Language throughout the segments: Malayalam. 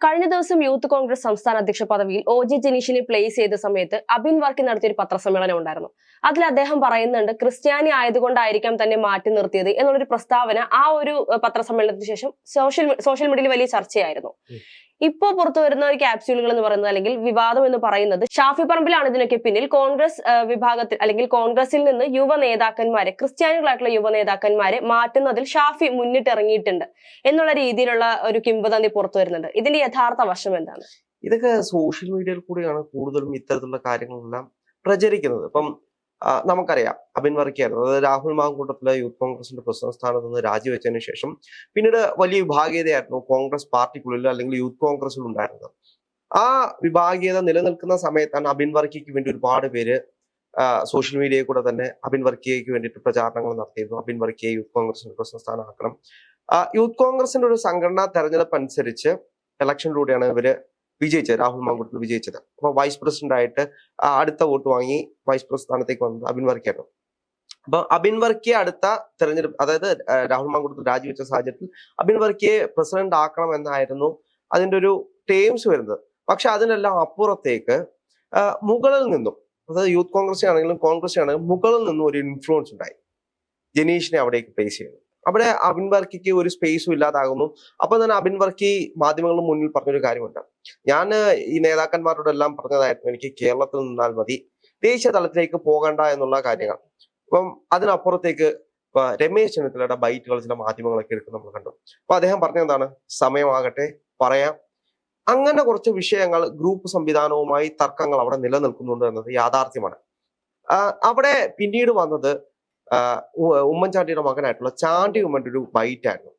കഴിഞ്ഞ ദിവസം യൂത്ത് കോൺഗ്രസ് സംസ്ഥാന അധ്യക്ഷ പദവിയിൽ ഒ ജി ജനീഷിനെ പ്ലേസ് ചെയ്ത സമയത്ത് അബിൻ വർക്കി നടത്തിയ ഒരു പത്രസമ്മേളനം ഉണ്ടായിരുന്നു. അതിൽ അദ്ദേഹം പറയുന്നുണ്ട് ക്രിസ്ത്യാനി ആയതുകൊണ്ടായിരിക്കാം തന്നെ മാറ്റി നിർത്തിയത് എന്നുള്ളൊരു പ്രസ്താവന ആ ഒരു പത്രസമ്മേളനത്തിന് ശേഷം സോഷ്യൽ സോഷ്യൽ മീഡിയയിൽ വലിയ ചർച്ചയായിരുന്നു. ഉം. ഇപ്പോ പുറത്തു വരുന്ന ഒരു ക്യാപ്സ്യൂളുകൾ എന്ന് പറയുന്നത് അല്ലെങ്കിൽ വിവാദം എന്ന് പറയുന്നത് ഷാഫി പറമ്പിലാണ്. ഇതിനൊക്കെ പിന്നിൽ കോൺഗ്രസ് വിഭാഗത്തിൽ അല്ലെങ്കിൽ കോൺഗ്രസിൽ നിന്ന് യുവ നേതാക്കന്മാരെ ക്രിസ്ത്യാനികളായിട്ടുള്ള യുവ നേതാക്കന്മാരെ മാറ്റുന്നതിൽ ഷാഫി മുന്നിട്ടിറങ്ങിയിട്ടുണ്ട് എന്നുള്ള രീതിയിലുള്ള ഒരു കിംവദന്തി പുറത്തു വരുന്നുണ്ട്. ഇതിന്റെ യഥാർത്ഥ വശം എന്താണ്? ഇതൊക്കെ സോഷ്യൽ മീഡിയയിൽ കൂടിയാണ് കൂടുതലും ഇത്തരത്തിലുള്ള കാര്യങ്ങളെല്ലാം പ്രചരിക്കുന്നത്. ഇപ്പം നമുക്കറിയാം. അബിൻ വർക്കിയായിരുന്നു അതായത് രാഹുൽ മാങ്കൂട്ടത്തിലെ യൂത്ത് കോൺഗ്രസിന്റെ പ്രസിഡന്റ് സ്ഥാനത്ത് നിന്ന് രാജിവെച്ചതിന് ശേഷം പിന്നീട് വലിയ വിഭാഗീയതയായിരുന്നു കോൺഗ്രസ് പാർട്ടിക്കുള്ളിൽ അല്ലെങ്കിൽ യൂത്ത് കോൺഗ്രസിൽ ഉണ്ടായിരുന്നത് ആ വിഭാഗീയത നിലനിൽക്കുന്ന സമയത്താണ് അബിൻ വർക്കിക്ക് വേണ്ടി ഒരുപാട് പേര് സോഷ്യൽ മീഡിയയിൽ കൂടെ തന്നെ അബിൻ വർക്കിയയ്ക്ക് വേണ്ടിയിട്ട് പ്രചാരണങ്ങൾ നടത്തിയിരുന്നു. അബിൻ വർക്കിയെ യൂത്ത് കോൺഗ്രസിന്റെ പ്രസിഡന്റ് സ്ഥാനമാക്കണം. യൂത്ത് കോൺഗ്രസിന്റെ ഒരു സംഘടനാ തെരഞ്ഞെടുപ്പ് അനുസരിച്ച് ഇലക്ഷനിലൂടെയാണ് ഇവർ വിജയിച്ചത് രാഹുൽ മാങ്കുട്ടത്തിൽ വിജയിച്ചത്. അപ്പൊ വൈസ് പ്രസിഡന്റ് ആയിട്ട് അടുത്ത വോട്ട് വാങ്ങി വൈസ് പ്രസിഡന്റ് സ്ഥാനത്തേക്ക് വന്നത് അബിൻ വർക്കിയായിരുന്നു അപ്പൊ അബിൻ വർക്കിയെ അടുത്ത തെരഞ്ഞെടുപ്പ് അതായത് രാഹുൽ മാങ്കുട്ടത്തിൽ രാജിവെച്ച സാഹചര്യത്തിൽ അബിൻ വർക്കിയെ പ്രസിഡന്റ് ആക്കണം എന്നായിരുന്നു അതിന്റെ ഒരു ടേംസ് വരുന്നത്. പക്ഷെ അതിനെല്ലാം അപ്പുറത്തേക്ക് മുകളിൽ നിന്നും അതായത് യൂത്ത് കോൺഗ്രസ് ആണെങ്കിലും കോൺഗ്രസ് ആണെങ്കിലും മുകളിൽ നിന്നും ഒരു ഇൻഫ്ലുവൻസ് ഉണ്ടായി. ജനീഷിനെ അവിടേക്ക് പ്ലേസ് ചെയ്തു അവിടെ അബിൻ വർക്കിക്ക് ഒരു സ്പേസും ഇല്ലാതാകുന്നു. അപ്പൊ തന്നെ അബിൻ വർക്കി മാധ്യമങ്ങളുടെ മുന്നിൽ പറഞ്ഞൊരു കാര്യമുണ്ട്. ഞാൻ ഈ നേതാക്കന്മാരോടെല്ലാം പറഞ്ഞതായിരുന്നു എനിക്ക് കേരളത്തിൽ നിന്നാൽ മതി ദേശീയ തലത്തിലേക്ക് പോകണ്ട എന്നുള്ള കാര്യങ്ങൾ. അപ്പം അതിനപ്പുറത്തേക്ക് രമേശ് ചെന്നിത്തലയുടെ ബൈറ്റുകൾ ചില മാധ്യമങ്ങളൊക്കെ എടുക്കുന്നത് നമ്മൾ കണ്ടു. അപ്പൊ അദ്ദേഹം പറഞ്ഞെന്താണ് സമയമാകട്ടെ പറയാം. അങ്ങനെ കുറച്ച് വിഷയങ്ങൾ ഗ്രൂപ്പ് സംവിധാനവുമായി തർക്കങ്ങൾ അവിടെ നിലനിൽക്കുന്നുണ്ട് എന്നത് യാഥാർത്ഥ്യമാണ്. അവിടെ പിന്നീട് വന്നത് ഉമ്മൻചാണ്ടിയുടെ മകനായിട്ടുള്ള ചാണ്ടി ഉമ്മന്റെ ഒരു ബൈറ്റ് ആയിരുന്നു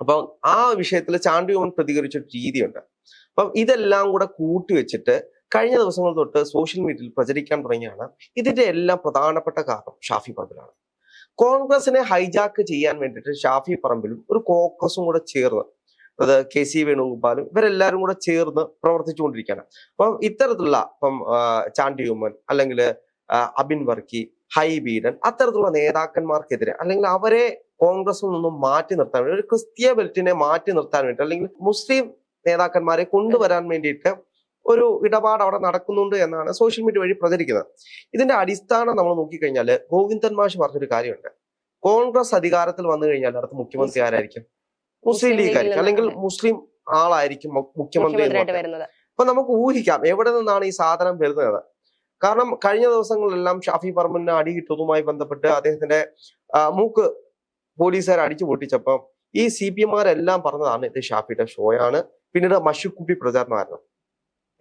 അപ്പം ആ വിഷയത്തിൽ ചാണ്ടി ഉമ്മൻ പ്രതികരിച്ച രീതിയുണ്ട്. അപ്പം ഇതെല്ലാം കൂടെ കൂട്ടിവെച്ചിട്ട് കഴിഞ്ഞ ദിവസങ്ങൾ തൊട്ട് സോഷ്യൽ മീഡിയയിൽ പ്രചരിക്കാൻ തുടങ്ങിയാണ് ഇതിന്റെ എല്ലാം പ്രധാനപ്പെട്ട കാരണം ഷാഫി പറമ്പിലാണ്. കോൺഗ്രസിനെ ഹൈജാക്ക് ചെയ്യാൻ വേണ്ടിയിട്ട് ഷാഫി പറമ്പിലും ഒരു കോക്കസും കൂടെ ചേർന്ന് അത് കെ സി വേണുഗോപാലും ഇവരെല്ലാരും കൂടെ ചേർന്ന് പ്രവർത്തിച്ചുകൊണ്ടിരിക്കുകയാണ്. അപ്പം ഇത്തരത്തിലുള്ള ഇപ്പം ചാണ്ടി ഉമ്മൻ അല്ലെങ്കിൽ അബിൻ വർക്കി ഹൈ ഹൈബീഡൻ അത്തരത്തിലുള്ള നേതാക്കന്മാർക്കെതിരെ അല്ലെങ്കിൽ അവരെ കോൺഗ്രസിൽ നിന്നും മാറ്റി നിർത്താൻ വേണ്ടി ഒരു ക്രിസ്തീയ ബെൽറ്റിനെ മാറ്റി നിർത്താൻ വേണ്ടി അല്ലെങ്കിൽ മുസ്ലിം നേതാക്കന്മാരെ കൊണ്ടുവരാൻ വേണ്ടിയിട്ട് ഒരു ഇടപാട് അവിടെ നടക്കുന്നുണ്ട് എന്നാണ് സോഷ്യൽ മീഡിയ വഴി പ്രചരിക്കുന്നത്. ഇതിന്റെ അടിസ്ഥാനം നമ്മൾ നോക്കിക്കഴിഞ്ഞാൽ ഗോവിന്ദൻ മാഷ് പറഞ്ഞൊരു കാര്യമുണ്ട്. കോൺഗ്രസ് അധികാരത്തിൽ വന്നു കഴിഞ്ഞാൽ അടുത്ത മുഖ്യമന്ത്രി ആരായിരിക്കും? മുസ്ലിം ലീഗ് ആയിരിക്കും. അല്ലെങ്കിൽ മുസ്ലിം ആളായിരിക്കും മുഖ്യമന്ത്രി അപ്പൊ നമുക്ക് ഊഹിക്കാം എവിടെ നിന്നാണ് ഈ സാധനം വരുന്നത്. കാരണം കഴിഞ്ഞ ദിവസങ്ങളിലെല്ലാം ഷാഫി പറമ്പിന് അടി കിട്ടുന്നതുമായി ബന്ധപ്പെട്ട് അദ്ദേഹത്തിന്റെ മൂക്ക് പോലീസുകാർ അടിച്ചു പൊട്ടിച്ചപ്പം ഈ സി പി എമാരെല്ലാം പറഞ്ഞതാണ് ഇത് ഷാഫിയുടെ ഷോയാണ്. പിന്നീട് മഷുക്കുപ്പി പ്രചാരണമായിരുന്നു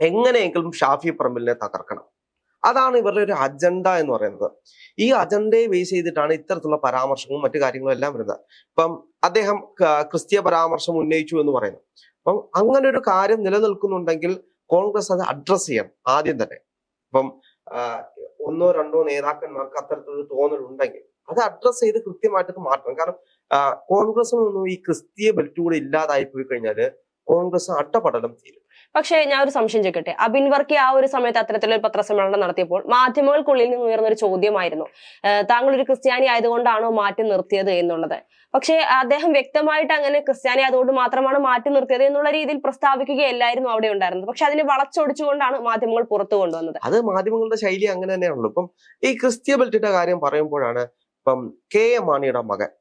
എങ്ങനെയെങ്കിലും ഷാഫി പറമ്പിലിനെ തകർക്കണം. അതാണ് ഇവരുടെ ഒരു അജണ്ട എന്ന് പറയുന്നത്. ഈ അജണ്ടയെ ബേസ് ചെയ്തിട്ടാണ് ഇത്തരത്തിലുള്ള പരാമർശങ്ങളും മറ്റു കാര്യങ്ങളും എല്ലാം വരുന്നത്. ഇപ്പം അദ്ദേഹം ക്രിസ്തീയ പരാമർശം ഉന്നയിച്ചു എന്ന് പറയുന്നു. അപ്പം അങ്ങനെ ഒരു കാര്യം നിലനിൽക്കുന്നുണ്ടെങ്കിൽ കോൺഗ്രസ് അത് അഡ്രസ് ചെയ്യണം ആദ്യം തന്നെ. ഇപ്പം ഒന്നോ രണ്ടോ നേതാക്കന്മാർക്ക് അത്തരത്തിലൊരു തോന്നലുണ്ടെങ്കിൽ അത് അഡ്രസ് ചെയ്ത് കൃത്യമായിട്ട് മാറ്റണം. കാരണം കോൺഗ്രസ് കോൺഗ്രസിൽ ഈ ക്രിസ്തീയ ബെൽറ്റ് കൂടെ ഇല്ലാതായി പോയി കഴിഞ്ഞാൽ കോൺഗ്രസ് അട്ടപടലം തീരും. പക്ഷേ ഞാൻ ഒരു സംശയം ചോദിക്കട്ടെ? അബിൻ വർക്കി ആ ഒരു സമയത്ത് അത്തരത്തിലൊരു പത്രസമ്മേളനം നടത്തിയപ്പോൾ മാധ്യമങ്ങൾക്കുള്ളിൽ നിന്ന് ഉയർന്ന ഒരു ചോദ്യമായിരുന്നു. താങ്കൾ ഒരു ക്രിസ്ത്യാനി ആയതുകൊണ്ടാണോ മാറ്റി നിർത്തിയത് എന്നുള്ളത്? പക്ഷേ അദ്ദേഹം വ്യക്തമായിട്ട് അങ്ങനെ ക്രിസ്ത്യാനി ആയതുകൊണ്ട് മാത്രമാണ് മാറ്റി നിർത്തിയത് എന്നുള്ള രീതിയിൽ പ്രസ്താവിക്കുകയല്ലായിരുന്നു അവിടെ ഉണ്ടായിരുന്നത്. പക്ഷെ അതിനെ വളച്ചൊടിച്ചുകൊണ്ടാണ് മാധ്യമങ്ങൾ പുറത്തു കൊണ്ടുവന്നത്. അത് മാധ്യമങ്ങളുടെ ശൈലി അങ്ങനെ തന്നെയാണല്ലോ. ഇപ്പം ഈ ക്രിസ്ത്യ ബെൽറ്റിന്റെ കാര്യം പറയുമ്പോഴാണ് ഇപ്പം കെ എം മാണിയുടെ മകൻ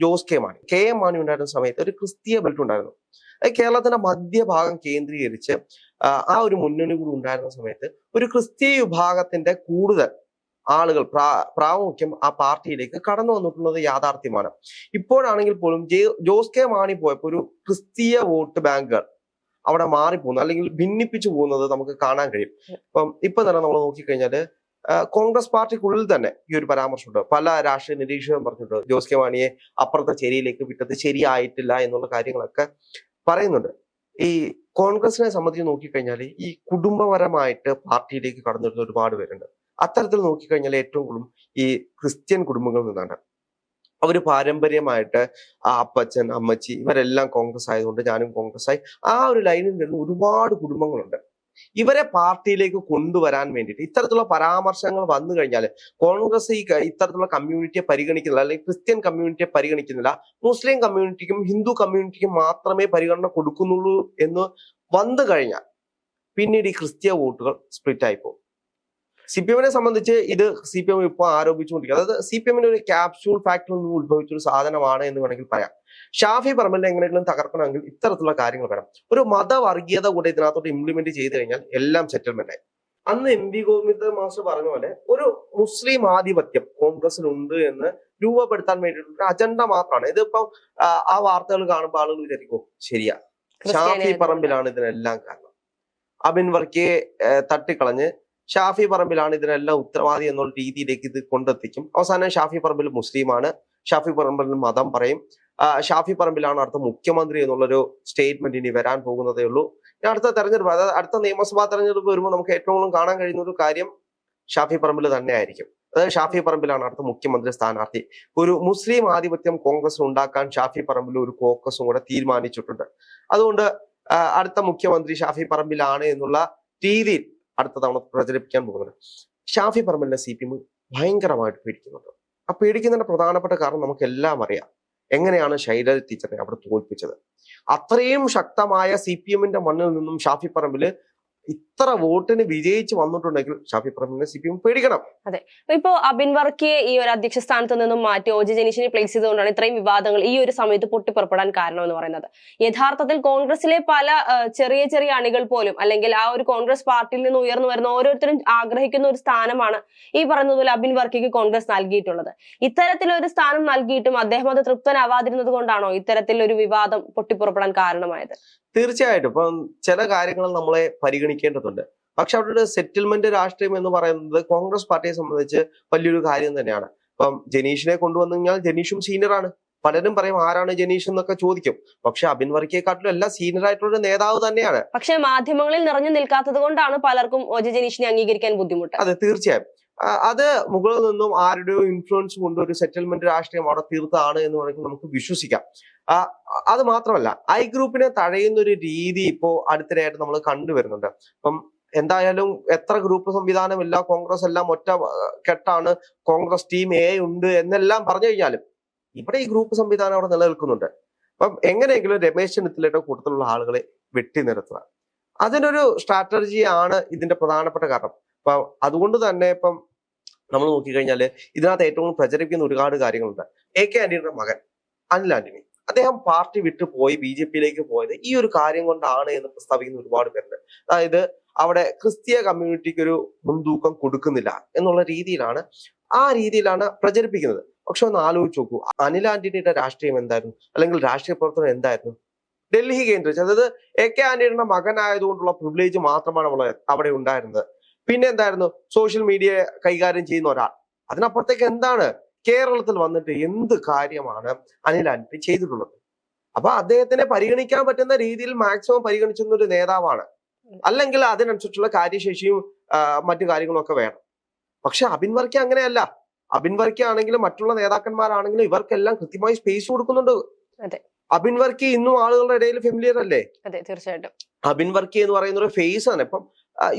Jose K Mani. K M Mani ഉണ്ടായിരുന്ന സമയത്ത് ഒരു ക്രിസ്തീയ ബെൽറ്റ് ഉണ്ടായിരുന്നു. കേരളത്തിന്റെ മധ്യഭാഗം കേന്ദ്രീകരിച്ച് ആ, ഒരു മുന്നണി കൂടി ഉണ്ടായിരുന്ന സമയത്ത് ഒരു ക്രിസ്തീയ വിഭാഗത്തിന്റെ കൂടുതൽ ആളുകൾ പ്രാ പ്രാമുഖ്യം ആ പാർട്ടിയിലേക്ക് കടന്നു വന്നിട്ടുള്ളത് യാഥാർത്ഥ്യമാണ്. ഇപ്പോഴാണെങ്കിൽ പോലും ജോസ് കെ മാണി പോയപ്പോൾ ഒരു ക്രിസ്തീയ വോട്ട് ബാങ്കുകൾ അവിടെ മാറിപ്പോകുന്നു അല്ലെങ്കിൽ ഭിന്നിപ്പിച്ചു പോകുന്നത് നമുക്ക് കാണാൻ കഴിയും. അപ്പം ഇപ്പൊ തന്നെ നമ്മൾ നോക്കിക്കഴിഞ്ഞാൽ കോൺഗ്രസ് പാർട്ടിക്കുള്ളിൽ തന്നെ ഈ ഒരു പരാമർശമുണ്ട്. പല രാഷ്ട്രീയ നിരീക്ഷകരും പറഞ്ഞിട്ടുണ്ട് ജോസ് കെ മാണിയെ അപ്പുറത്തെ ചേരിയിലേക്ക് വിട്ടത് ശരിയായിട്ടില്ല എന്നുള്ള കാര്യങ്ങളൊക്കെ പറയുന്നുണ്ട്. ഈ കോൺഗ്രസിനെ സംബന്ധിച്ച് നോക്കിക്കഴിഞ്ഞാൽ ഈ കുടുംബപരമായിട്ട് പാർട്ടിയിലേക്ക് കടന്നു വരുന്ന ഒരുപാട് പേരുണ്ട്. അത്തരത്തിൽ നോക്കിക്കഴിഞ്ഞാൽ ഏറ്റവും കൂടുതൽ ഈ ക്രിസ്ത്യൻ കുടുംബങ്ങളിൽ നിന്നാണ്. അവർ പാരമ്പര്യമായിട്ട് ആ അപ്പച്ചൻ അമ്മച്ചി ഇവരെല്ലാം കോൺഗ്രസ് ആയതുകൊണ്ട് ഞാനും കോൺഗ്രസ് ആയി ആ ഒരു ലൈനിൽ നിന്ന് ഒരുപാട് കുടുംബങ്ങളുണ്ട്. ഇവരെ പാർട്ടിയിലേക്ക് കൊണ്ടുവരാൻ വേണ്ടിയിട്ട് ഇത്തരത്തിലുള്ള പരാമർശങ്ങൾ വന്നു കഴിഞ്ഞാൽ കോൺഗ്രസ് ഈ ഇത്തരത്തിലുള്ള കമ്മ്യൂണിറ്റിയെ പരിഗണിക്കുന്നില്ല അല്ലെങ്കിൽ ക്രിസ്ത്യൻ കമ്മ്യൂണിറ്റിയെ പരിഗണിക്കുന്നില്ല മുസ്ലിം കമ്മ്യൂണിറ്റിക്കും ഹിന്ദു കമ്മ്യൂണിറ്റിക്കും മാത്രമേ പരിഗണന കൊടുക്കുന്നുള്ളൂ എന്ന് വന്നു കഴിഞ്ഞാൽ പിന്നീട് ഈ ക്രിസ്ത്യ വോട്ടുകൾ സ്പ്ലിറ്റ് ആയി പോകും സി പി എമ്മിനെ സംബന്ധിച്ച് ഇത് സി പി എം ഇപ്പോൾ ആരോപിച്ചുകൊണ്ടിരിക്കുക അതായത് സി പി എമ്മിന് ഒരു ക്യാപ്സ്യൂൾ ഫാക്ടറിൽ നിന്ന് ഉത്ഭവിച്ച ഒരു സാധനമാണ് എന്ന് വേണമെങ്കിൽ പറയാം. ഷാഫി പറമ്പലിനെ എങ്ങനെയെങ്കിലും തകർക്കണമെങ്കിൽ ഇത്തരത്തിലുള്ള കാര്യങ്ങൾ വേണം. ഒരു മതവർഗീയത കൂടെ ഇതിനകത്തോട്ട് ഇംപ്ലിമെന്റ് ചെയ്ത് കഴിഞ്ഞാൽ എല്ലാം സെറ്റിൽമെന്റ് ആയി. അന്ന് എം വി ഗോവിന്ദ മാസ്റ്റർ പറഞ്ഞ പോലെ ഒരു മുസ്ലിം ആധിപത്യം കോൺഗ്രസിലുണ്ട് എന്ന് രൂപപ്പെടുത്താൻ വേണ്ടിയിട്ടുള്ള അജണ്ട മാത്രമാണ്. ഇതിപ്പം ആ, വാർത്തകൾ കാണുമ്പോൾ ആളുകൾ വിചാരിക്കും "ഓ, ശരിയാ ഷാഫി പറമ്പിലാണ് ഇതിനെല്ലാം കാരണം. അബിൻ വർക്കിയെ തട്ടിക്കളഞ്ഞ് ഷാഫി പറമ്പിലാണ് ഇതിനെല്ലാം ഉത്തരവാദി എന്നുള്ള രീതിയിലേക്ക് ഇത് കൊണ്ടെത്തിക്കും. അവസാനം ഷാഫി പറമ്പിൽ മുസ്ലിമാണ്. ഷാഫി പറമ്പിൽ മതം പറയും. ഷാഫി പറമ്പിലാണ് അടുത്ത മുഖ്യമന്ത്രി എന്നുള്ളൊരു സ്റ്റേറ്റ്മെന്റ് ഇനി വരാൻ പോകുന്നതേ ഉള്ളൂ. അടുത്ത തെരഞ്ഞെടുപ്പ് അതായത് അടുത്ത നിയമസഭാ തെരഞ്ഞെടുപ്പ് വരുമ്പോൾ നമുക്ക് ഏറ്റവും കൂടുതൽ കാണാൻ കഴിയുന്ന ഒരു കാര്യം ഷാഫി പറമ്പിൽ തന്നെ ആയിരിക്കും. അതായത് ഷാഫി പറമ്പിലാണ് അടുത്ത മുഖ്യമന്ത്രി സ്ഥാനാർത്ഥി. ഒരു മുസ്ലിം ആധിപത്യം കോൺഗ്രസ് ഉണ്ടാക്കാൻ ഷാഫി പറമ്പിൽ ഒരു കോക്കസും കൂടെ തീരുമാനിച്ചിട്ടുണ്ട്. അതുകൊണ്ട് അടുത്ത മുഖ്യമന്ത്രി ഷാഫി പറമ്പിലാണ് എന്നുള്ള രീതിയിൽ അടുത്ത തവണ പ്രചരിപ്പിക്കാൻ പോകുന്നത്. ഷാഫി പറമ്പലിനെ സി പി എം ഭയങ്കരമായിട്ട് പേടിക്കുന്നുണ്ട്. ആ പേടിക്കുന്നതിന്റെ പ്രധാനപ്പെട്ട കാരണം നമുക്ക് എല്ലാം അറിയാം. എങ്ങനെയാണ് ശൈലജ ടീച്ചറെ അവിടെ തോൽപ്പിച്ചത്? അത്രയും ശക്തമായ സി പി എമ്മിന്റെ മണ്ണിൽ നിന്നും ഷാഫി പറമ്പിൽ ഇത്ര വോട്ടിന് വിജയിച്ച് വന്നിട്ടുണ്ടെങ്കിൽ ഷാഫി പറമ്പിലിനെ സി പി എം പേടിക്കണം. അതെ. ഇപ്പോ അബിൻ വർക്കിയെ ഈ ഒരു അധ്യക്ഷ സ്ഥാനത്ത് നിന്നും മാറ്റി ഒ ജെ ജനീഷിനെ പ്ലേസ് ചെയ്തുകൊണ്ടാണ് ഇത്രയും വിവാദങ്ങൾ ഈ ഒരു സമയത്ത് പൊട്ടിപ്പുറപ്പെടാൻ കാരണം എന്ന് പറയുന്നത്. യഥാർത്ഥത്തിൽ കോൺഗ്രസിലെ പല ചെറിയ ചെറിയ അണികൾ പോലും അല്ലെങ്കിൽ ആ ഒരു കോൺഗ്രസ് പാർട്ടിയിൽ നിന്ന് ഉയർന്നു വരുന്ന ഓരോരുത്തരും ആഗ്രഹിക്കുന്ന ഒരു സ്ഥാനമാണ് ഈ പറയുന്നത് പോലെ അബിൻ വർക്കിക്ക് കോൺഗ്രസ് നൽകിയിട്ടുള്ളത്. ഇത്തരത്തിലൊരു സ്ഥാനം നൽകിയിട്ടും അദ്ദേഹം അത് തൃപ്തനാവാതിരുന്നത് കൊണ്ടാണോ ഇത്തരത്തിലൊരു വിവാദം പൊട്ടിപ്പുറപ്പെടാൻ കാരണമായത്? തീർച്ചയായിട്ടും. ഇപ്പം ചില കാര്യങ്ങൾ നമ്മളെ പരിഗണിക്കേണ്ടതുണ്ട്. പക്ഷെ അവിടെ ഒരു സെറ്റിൽമെന്റ് രാഷ്ട്രീയം എന്ന് പറയുന്നത് കോൺഗ്രസ് പാർട്ടിയെ സംബന്ധിച്ച് വലിയൊരു കാര്യം തന്നെയാണ്. ഇപ്പം ജനീഷിനെ കൊണ്ടുവന്നു കഴിഞ്ഞാൽ ജനീഷും സീനിയറാണ് പലരും പറയും ആരാണ് ജനീഷ് എന്നൊക്കെ ചോദിക്കും. പക്ഷെ അബിൻ വർക്കിയെക്കാട്ടിലും എല്ലാം സീനിയർ ആയിട്ടുള്ള ഒരു നേതാവ് തന്നെയാണ്. പക്ഷെ മാധ്യമങ്ങളിൽ നിറഞ്ഞു നിൽക്കാത്തത് കൊണ്ടാണ് പലർക്കും ജനീഷിനെ അംഗീകരിക്കാൻ ബുദ്ധിമുട്ട്. അതെ തീർച്ചയായും. അത് മുകളിൽ നിന്നും ആരുടെയോ ഇൻഫ്ലുവൻസ് കൊണ്ട് ഒരു സെറ്റിൽമെന്റ് രാഷ്ട്രീയം അവിടെ തീർത്താണ് എന്ന് വേണമെങ്കിൽ നമുക്ക് വിശ്വസിക്കാം. അത് മാത്രമല്ല ഐ ഗ്രൂപ്പിനെ തഴയുന്ന ഒരു രീതി ഇപ്പോ അടുത്തിടെയായിട്ട് നമ്മൾ കണ്ടുവരുന്നുണ്ട്. അപ്പം എന്തായാലും എത്ര ഗ്രൂപ്പ് സംവിധാനമില്ല കോൺഗ്രസ് എല്ലാം ഒറ്റ കെട്ടാണ് കോൺഗ്രസ് ടീം എ ഉണ്ട് എന്നെല്ലാം പറഞ്ഞു കഴിഞ്ഞാലും ഇവിടെ ഈ ഗ്രൂപ്പ് സംവിധാനം അവിടെ നിലനിൽക്കുന്നുണ്ട്. അപ്പം എങ്ങനെയെങ്കിലും രമേശ് ചെന്നിത്തലയുടെ കൂട്ടത്തിലുള്ള ആളുകളെ വെട്ടി നിർത്തുക അതിനൊരു സ്ട്രാറ്റജിയാണ് ഇതിന്റെ പ്രധാനപ്പെട്ട കാരണം. അപ്പൊ അതുകൊണ്ട് തന്നെ ഇപ്പം നമ്മൾ നോക്കിക്കഴിഞ്ഞാൽ ഇതിനകത്ത് ഏറ്റവും പ്രചരിപ്പിക്കുന്ന ഒരുപാട് കാര്യങ്ങളുണ്ട്. എ കെ ആന്റണിയുടെ മകൻ അനിൽ ആന്റണി. അദ്ദേഹം പാർട്ടി വിട്ടു പോയി ബി ജെ പിയിലേക്ക് പോയത് ഈ ഒരു കാര്യം കൊണ്ടാണ് എന്ന് പ്രസ്താവിക്കുന്ന ഒരുപാട് പേരുണ്ട്. അതായത് അവിടെ ക്രിസ്തീയ കമ്മ്യൂണിറ്റിക്ക് ഒരു മുൻതൂക്കം കൊടുക്കുന്നില്ല എന്നുള്ള രീതിയിലാണ് ആ രീതിയിലാണ് പ്രചരിപ്പിക്കുന്നത്. പക്ഷെ ഒന്ന് ആലോചിച്ച് നോക്കൂ. അനിൽ ആന്റണിയുടെ രാഷ്ട്രീയം എന്തായിരുന്നു? അല്ലെങ്കിൽ രാഷ്ട്രീയ പ്രവർത്തനം എന്തായിരുന്നു? ഡൽഹി കേന്ദ്രീകരിച്ച്. അതായത് എ കെ ആന്റണിയുടെ മകനായതുകൊണ്ടുള്ള പ്രിവിലേജ് മാത്രമാണ് അവിടെ ഉണ്ടായിരുന്നത്. പിന്നെ എന്തായിരുന്നു സോഷ്യൽ മീഡിയ കൈകാര്യം ചെയ്യുന്ന ഒരാൾ. അതിനപ്പുറത്തേക്ക് എന്താണ്? കേരളത്തിൽ വന്നിട്ട് എന്ത് കാര്യമാണ് അനിൽ ആന്റണി ചെയ്തിട്ടുള്ളത്? അപ്പൊ അദ്ദേഹത്തിനെ പരിഗണിക്കാൻ പറ്റുന്ന രീതിയിൽ മാക്സിമം പരിഗണിച്ചിരുന്ന ഒരു നേതാവാണ്. അല്ലെങ്കിൽ അതിനനുസരിച്ചുള്ള കാര്യശേഷിയും മറ്റു കാര്യങ്ങളും ഒക്കെ വേണം. പക്ഷെ അബിൻ വർക്കി അങ്ങനെയല്ല. അബിൻ വർക്കി ആണെങ്കിലും മറ്റുള്ള നേതാക്കന്മാരാണെങ്കിലും ഇവർക്കെല്ലാം കൃത്യമായി സ്പേസ് കൊടുക്കുന്നുണ്ട്. അബിൻ വർക്കി ഇന്നും ആളുകളുടെ ഇടയിൽ ഫെമിലിയർ അല്ലേ? അതെ തീർച്ചയായിട്ടും. അബിൻ വർക്കി എന്ന് പറയുന്ന ഒരു ഫേസ് ആണ്. ഇപ്പം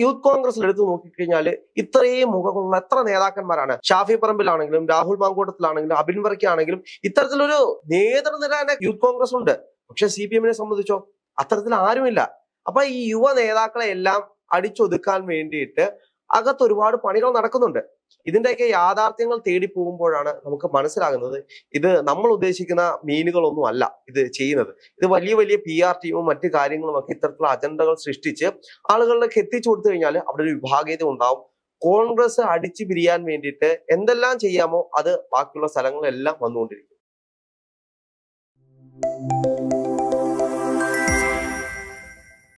യൂത്ത് കോൺഗ്രസിൽ എടുത്തു നോക്കിക്കഴിഞ്ഞാൽ ഇത്രയും മുഖമുള്ള എത്ര നേതാക്കന്മാരാണ്? ഷാഫി പറമ്പിലാണെങ്കിലും രാഹുൽ മാങ്കൂട്ടത്തിലാണെങ്കിലും അബിൻ വർക്കിയാണെങ്കിലും ഇത്തരത്തിലൊരു നേതൃനിര തന്നെ യൂത്ത് കോൺഗ്രസ് ഉണ്ട്. പക്ഷെ സി പി എമ്മിനെ സംബന്ധിച്ചോ അത്തരത്തിൽ ആരുമില്ല. അപ്പൊ ഈ യുവ നേതാക്കളെ എല്ലാം അടിച്ചൊതുക്കാൻ വേണ്ടിയിട്ട് അകത്ത് ഒരുപാട് പണികൾ നടക്കുന്നുണ്ട്. ഇതിന്റെയൊക്കെ യാഥാർത്ഥ്യങ്ങൾ തേടി പോകുമ്പോഴാണ് നമുക്ക് മനസ്സിലാകുന്നത് ഇത് നമ്മൾ ഉദ്ദേശിക്കുന്ന മീനുകളൊന്നും അല്ല ഇത് ചെയ്യുന്നത്. ഇത് വലിയ വലിയ പി ആർ ടീമും മറ്റു കാര്യങ്ങളും ഒക്കെ ഇത്തരത്തിലുള്ള അജണ്ടകൾ സൃഷ്ടിച്ച് ആളുകളിലേക്ക് എത്തിച്ചു കൊടുത്തു കഴിഞ്ഞാൽ അവിടെ ഒരു വിഭാഗീയത ഉണ്ടാവും. കോൺഗ്രസ് അടിച്ചു പിരിയാൻ വേണ്ടിയിട്ട് എന്തെല്ലാം ചെയ്യാമോ അത് ബാക്കിയുള്ള സ്ഥലങ്ങളിലെല്ലാം വന്നുകൊണ്ടിരിക്കും.